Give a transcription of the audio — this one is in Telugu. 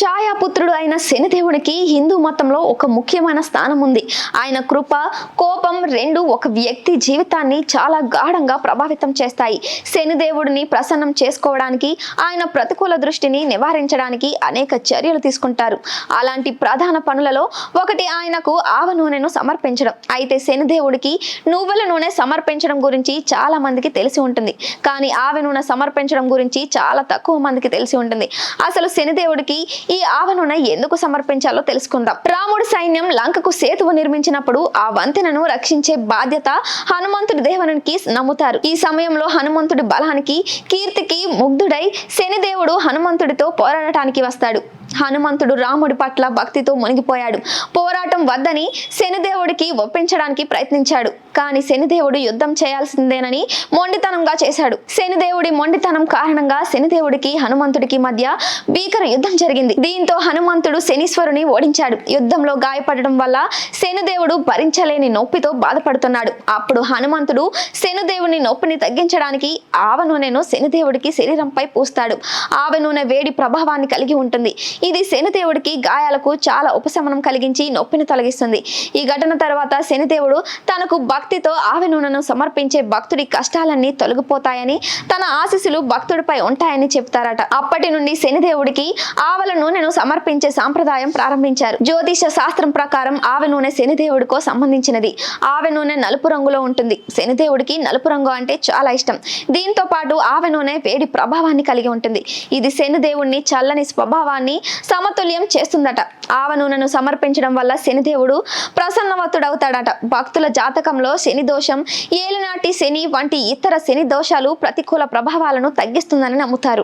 ఛాయాపుత్రుడు అయిన శనిదేవుడికి హిందూ మతంలో ఒక ముఖ్యమైన స్థానం ఉంది. ఆయన కృప కోపం రెండు ఒక వ్యక్తి జీవితాన్ని చాలా గాఢంగా ప్రభావితం చేస్తాయి. శనిదేవుడిని ప్రసన్నం చేసుకోవడానికి ఆయన ప్రతికూల దృష్టిని నివారించడానికి అనేక చర్యలు తీసుకుంటారు. అలాంటి ప్రధాన పనులలో ఒకటి ఆయనకు ఆవ నూనెను సమర్పించడం. అయితే శనిదేవుడికి నువ్వుల నూనె సమర్పించడం గురించి చాలా మందికి తెలిసి ఉంటుంది. కానీ ఆవ నూనె సమర్పించడం గురించి చాలా తక్కువ మందికి తెలిసి ఉంటుంది. అసలు శనిదేవుడికి ఈ ఆవ ఎందుకు సమర్పించాలో తెలుసుకుందాం. రాముడి సైన్యం లంకకు సేతువు నిర్మించినప్పుడు ఆ వంతెనను రక్షించే బాధ్యత హనుమంతుడి దేవనునికి నమ్ముతారు. ఈ సమయంలో హనుమంతుడి బలానికి కీర్తికి ముగ్ధుడై శనిదేవుడు హనుమంతుడితో పోరాడటానికి వస్తాడు. హనుమంతుడు రాముడి పట్ల భక్తితో మునిగిపోయాడు. పోరాటం వద్దని శనిదేవుడికి ఒప్పించడానికి ప్రయత్నించాడు. కానీ శనిదేవుడు యుద్ధం చేయాల్సిందేనని మొండితనంగా చేశాడు. శనిదేవుడి మొండితనం కారణంగా శనిదేవుడికి హనుమంతుడికి మధ్య భీకర యుద్ధం జరిగింది. దీంతో హనుమంతుడు శనీశ్వరుని ఓడించాడు. యుద్ధంలో గాయపడడం వల్ల శనిదేవుడు భరించలేని నొప్పితో బాధపడుతున్నాడు. అప్పుడు హనుమంతుడు శనిదేవుని నొప్పిని తగ్గించడానికి ఆవ నూనెను శనిదేవుడికి శరీరంపై పూస్తాడు. ఆవ నూనె వేడి ప్రభావాన్ని కలిగి ఉంటుంది. ఇది శనిదేవుడికి గాయాలకు చాలా ఉపశమనం కలిగించి నొప్పిని తొలగిస్తుంది. ఈ ఘటన తర్వాత శనిదేవుడు తనకు భక్తితో ఆవి నూనెను సమర్పించే భక్తుడి కష్టాలన్నీ తొలగిపోతాయని తన ఆశీస్సులు భక్తుడిపై ఉంటాయని చెప్తారట అప్పటి నుండి శనిదేవుడికి ఆవల నూనెను సమర్పించే సాంప్రదాయం ప్రారంభించారు. జ్యోతిష శాస్త్రం ప్రకారం ఆవ నూనె శనిదేవుడికో సంబంధించినది. ఆవ నూనె నలుపు రంగులో ఉంటుంది. శనిదేవుడికి నలుపు రంగు అంటే చాలా ఇష్టం. దీంతో పాటు ఆవ నూనె వేడి ప్రభావాన్ని కలిగి ఉంటుంది. ఇది శనిదేవుడిని చల్లని స్వభావాన్ని సమతుల్యం చేస్తుందట. ఆవ నూనెను సమర్పించడం వల్ల శనిదేవుడు ప్రసన్నవతుడవుతాడట. భక్తుల జాతకంలో శని దోషం ఏలినాటి శని వంటి ఇతర శని దోషాలు ప్రతికూల ప్రభావాలను తగ్గిస్తుందని నమ్ముతారు.